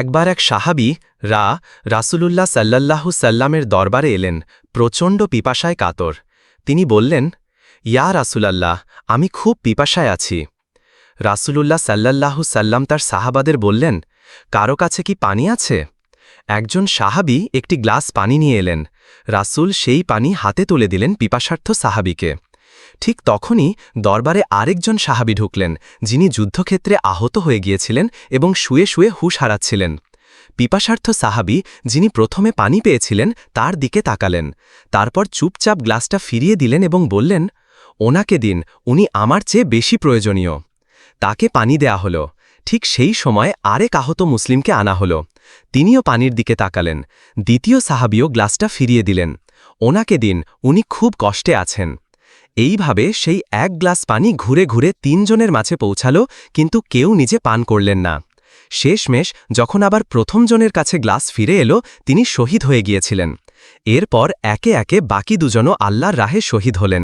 একবার এক সাহাবি, রা, রাসূলুল্লাহ সাল্লাল্লাহু সাল্লামের দরবারে এলেন, প্রচণ্ড পিপাসায় কাতর। তিনি বললেন, ইয়া রাসূলাল্লাহ, আমি খুব পিপাসায় আছি। রাসূলুল্লাহ সাল্লাল্লাহু সাল্লাম তার সাহাবাদের বললেন, কারও কাছে কি পানি আছে? একজন সাহাবি একটি গ্লাস পানি নিয়ে এলেন। রাসূল সেই পানি হাতে তুলে দিলেন পিপাসার্থ সাহাবিকে। ঠিক তখনই দরবারে আরেকজন সাহাবি ঢুকলেন, যিনি যুদ্ধক্ষেত্রে আহত হয়ে গিয়েছিলেন এবং শুয়ে শুয়ে হুশ হারাচ্ছিলেন। পিপাসার্থ সাহাবি, যিনি প্রথমে পানি পেয়েছিলেন, তার দিকে তাকালেন। তারপর চুপচাপ গ্লাসটা ফিরিয়ে দিলেন এবং বললেন, ওনাকে দিন, উনি আমার চেয়ে বেশি প্রয়োজনীয়। তাকে পানি দেয়া হল। ঠিক সেই সময় আরেক আহত মুসলিমকে আনা হল। তিনিও পানির দিকে তাকালেন। দ্বিতীয় সাহাবিও গ্লাসটা ফিরিয়ে দিলেন। ওনাকে দিন, উনি খুব কষ্টে আছেন। এইভাবে সেই এক গ্লাস পানি ঘুরে ঘুরে তিনজনের মাঝে পৌঁছাল, কিন্তু কেউ নিজে পান করলেন না। শেষমেশ যখন আবার প্রথমজনের কাছে গ্লাস ফিরে এলো, তিনি শহীদ হয়ে গিয়েছিলেন। এরপর একে একে বাকি দুজনও আল্লাহর রাহে শহীদ হলেন।